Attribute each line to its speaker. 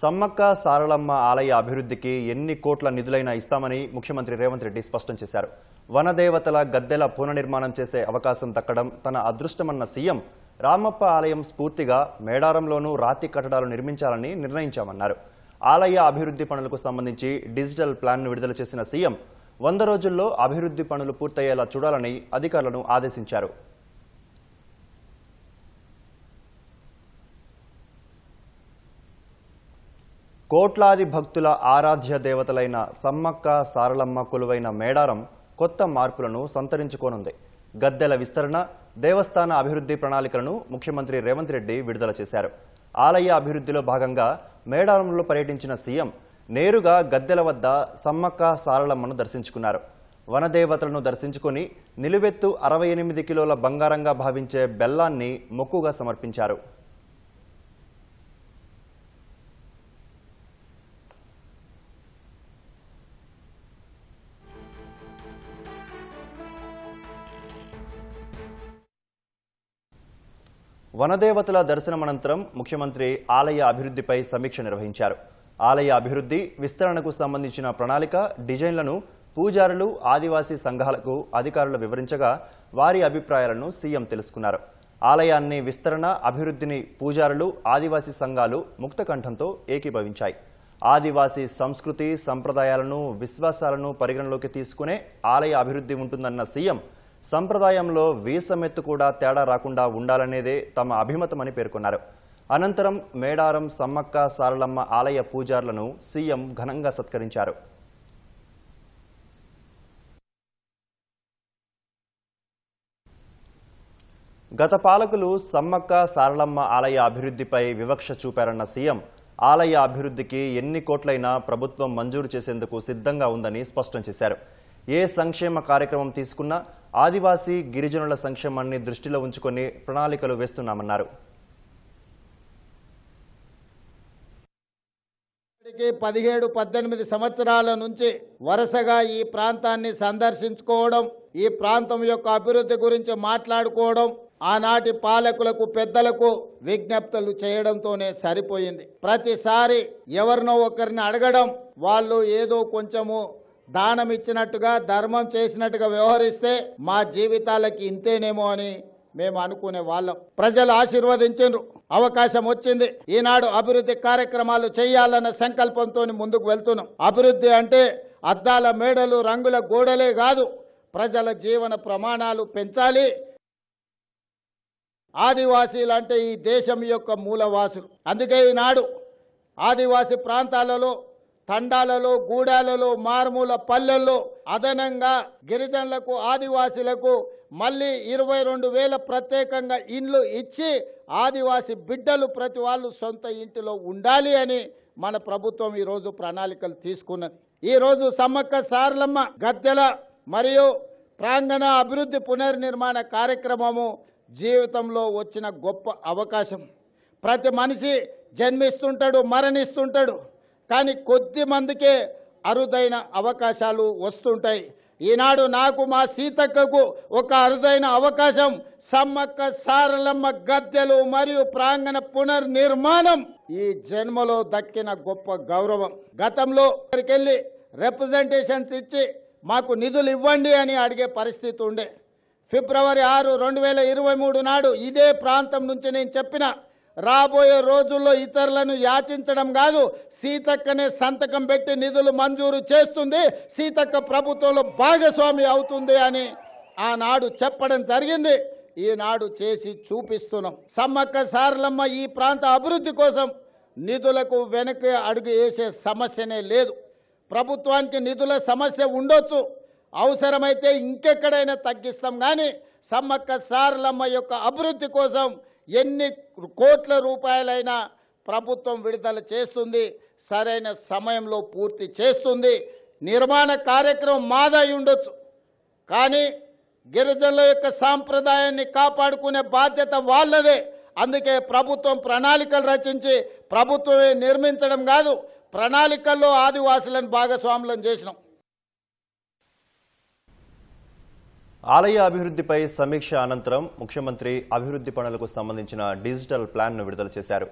Speaker 1: సమ్మక్క సారళమ్మ ఆలయ అభివృద్ధికి ఎన్ని కోట్ల నిధులైనా ఇస్తామని ముఖ్యమంత్రి రేవంత్ రెడ్డి స్పష్టం చేశారు. వనదేవతల గద్దెల పునర్నిర్మాణం చేసే అవకాశం దక్కడం తన అదృష్టమన్న సీఎం రామప్ప ఆలయం స్ఫూర్తిగా మేడారంలోనూ రాతి కట్టడాలు నిర్మించాలని నిర్ణయించామన్నారు. ఆలయ అభివృద్ధి పనులకు సంబంధించి డిజిటల్ ప్లాన్ను విడుదల చేసిన సీఎం వంద రోజుల్లో అభివృద్ధి పనులు పూర్తయ్యేలా చూడాలని అధికారులను ఆదేశించారు. కోట్లాది భక్తుల ఆరాధ్య దేవతలైన సమ్మక్క సారలమ్మ కొలువైన మేడారం కొత్త మార్పులను సంతరించుకోనుంది. గద్దెల విస్తరణ దేవస్థాన అభివృద్ధి ప్రణాళికలను ముఖ్యమంత్రి రేవంత్ రెడ్డి విడుదల చేశారు. ఆలయ అభివృద్ధిలో భాగంగా మేడారంలో పర్యటించిన సీఎం నేరుగా గద్దెల వద్ద సమ్మక్క సారలమ్మను దర్శించుకున్నారు. వనదేవతలను దర్శించుకుని నిలువెత్తు అరవై ఎనిమిది కిలోల బంగారంగా భావించే బెల్లాన్ని మొక్కుగా సమర్పించారు. వనదేవతల దర్శనం అనంతరం ముఖ్యమంత్రి ఆలయ అభివృద్ధిపై సమీక్ష నిర్వహించారు. ఆలయ అభివృద్ధి విస్తరణకు సంబంధించిన ప్రణాళిక డిజైన్లను పూజారులు ఆదివాసీ సంఘాలకు అధికారులు వివరించగా వారి అభిప్రాయాలను సీఎం తెలుసుకున్నారు. ఆలయాన్ని విస్తరణ అభివృద్ధిని పూజారులు ఆదివాసీ సంఘాలు ముక్తకంఠంతో ఏకీభవించాయి. ఆదివాసీ సంస్కృతి సంప్రదాయాలను విశ్వాసాలను పరిగణలోకి తీసుకునే ఆలయ అభివృద్ధి ఉంటుందన్న సీఎం సంప్రదాయంలో వీసమెత్తు కూడా తేడా రాకుండా ఉండాలనేదే తమ అభిమతమని పేర్కొన్నారు. అనంతరం మేడారం సమ్మక్క సారలమ్మ ఆలయ పూజారులను సీఎం ఘనంగా సత్కరించారు. గత పాలకులు సమ్మక్క సారలమ్మ ఆలయ అభివృద్ధిపై వివక్ష చూపారన్న సీఎం ఆలయ అభివృద్ధికి ఎన్ని కోట్లైనా ప్రభుత్వం మంజూరు చేసేందుకు సిద్ధంగా ఉందని స్పష్టం చేశారు. ఏ సంక్షేమ కార్యక్రమం తీసుకున్నా ఆదివాసీ గిరిజనుల సంక్షేమాన్ని దృష్టిలో ఉంచుకొని ప్రణాళికలు వేస్తున్నామన్నారు.
Speaker 2: ఇప్పటికీ పదిహేడు పద్దెనిమిది సంవత్సరాల నుంచి వరుసగా ఈ ప్రాంతాన్ని సందర్శించుకోవడం ఈ ప్రాంతం యొక్క అభివృద్ధి గురించి మాట్లాడుకోవడం ఆనాటి పాలకులకు పెద్దలకు విజ్ఞప్తులు చేయడంతోనే సరిపోయింది. ప్రతిసారి ఎవరినో ఒకరిని అడగడం వాళ్ళు ఏదో కొంచెము దానం ఇచ్చినట్టుగా ధర్మం చేసినట్టుగా వ్యవహరిస్తే మా జీవితాలకి ఇంతేనేమో అని మేము అనుకునే వాళ్ళం. ప్రజలు ఆశీర్వదించారు అవకాశం వచ్చింది. ఈనాడు అభివృద్ధి కార్యక్రమాలు చేయాలన్న సంకల్పంతో ముందుకు వెళ్తున్నాం. అభివృద్ధి అంటే అద్దాల మేడలు రంగుల గోడలే కాదు. ప్రజల జీవన ప్రమాణాలు పెంచాలి. ఆదివాసీలు అంటే ఈ దేశం యొక్క మూలవాసులు. అందుకే ఈనాడు ఆదివాసీ ప్రాంతాలలో తండాలలో గూడాలలో మారుమూల పల్లెల్లో అదనంగా గిరిజనులకు ఆదివాసులకు మళ్ళీ ఇరవై రెండు వేల ప్రత్యేకంగా ఇండ్లు ఇచ్చి ఆదివాసి బిడ్డలు ప్రతి వాళ్ళు సొంత ఇంటిలో ఉండాలి అని మన ప్రభుత్వం ఈరోజు ప్రణాళికలు తీసుకున్నది ఈరోజు సమ్మక్క సారలమ్మ గద్దెల మరియు ప్రాంగణ అభివృద్ధి పునర్నిర్మాణ కార్యక్రమము జీవితంలో వచ్చిన గొప్ప అవకాశం. ప్రతి మనిషి జన్మిస్తుంటాడు మరణిస్తుంటాడు. కానీ కొద్ది మందికే అరుదైన అవకాశాలు వస్తుంటాయి. ఈనాడు నాకు మా సీతక్కకు ఒక అరుదైన అవకాశం సమ్మక్క సారలమ్మ గద్దెలు మరియు ప్రాంగణ పునర్నిర్మాణం. ఈ జన్మలో దక్కిన గొప్ప గౌరవం. గతంలో వెళ్ళి రిప్రజెంటేషన్స్ ఇచ్చి మాకు నిధులు ఇవ్వండి అని అడిగే పరిస్థితి ఉండే. ఫిబ్రవరి ఆరు రెండు వేల ఇరవై మూడు నాడు ఇదే ప్రాంతం నుంచి నేను చెప్పిన రాబోయే రోజుల్లో ఇతరులను యాచించడం కాదు సీతక్కనే సంతకం పెట్టి నిధులు మంజూరు చేస్తుంది సీతక్క ప్రభుత్వంలో భాగస్వామి అవుతుంది అని ఆనాడు చెప్పడం జరిగింది. ఈనాడు చేసి చూపిస్తున్నాం. సమ్మక్క సారలమ్మ ఈ ప్రాంత అభివృద్ధి కోసం నిధులకు వెనక్కి అడుగు వేసే సమస్యనే లేదు. ప్రభుత్వానికి నిధుల సమస్య ఉండొచ్చు. అవసరమైతే ఇంకెక్కడైనా తగ్గిస్తాం కానీ సమ్మక్క సారలమ్మ యొక్క అభివృద్ధి కోసం ఎన్ని కోట్ల రూపాయలైనా ప్రభుత్వం విడుదల చేస్తుంది సరైన సమయంలో పూర్తి చేస్తుంది నిర్మాణ కార్యక్రమం మాదై ఉండొచ్చు. కానీ గిరిజనుల యొక్క సాంప్రదాయాన్ని కాపాడుకునే బాధ్యత వాళ్ళదే. అందుకే ప్రభుత్వం ప్రణాళికలు రచించి ప్రభుత్వమే నిర్మించడం కాదు ప్రణాళికల్లో ఆదివాసులను భాగస్వాములను చేసినాం.
Speaker 1: ఆలయ అభివృద్ధిపై సమీక్ష అనంతరం ముఖ్యమంత్రి అభివృద్ధి పనులకు సంబంధించిన డిజిటల్ ప్లాన్ను విడుదల చేశారు.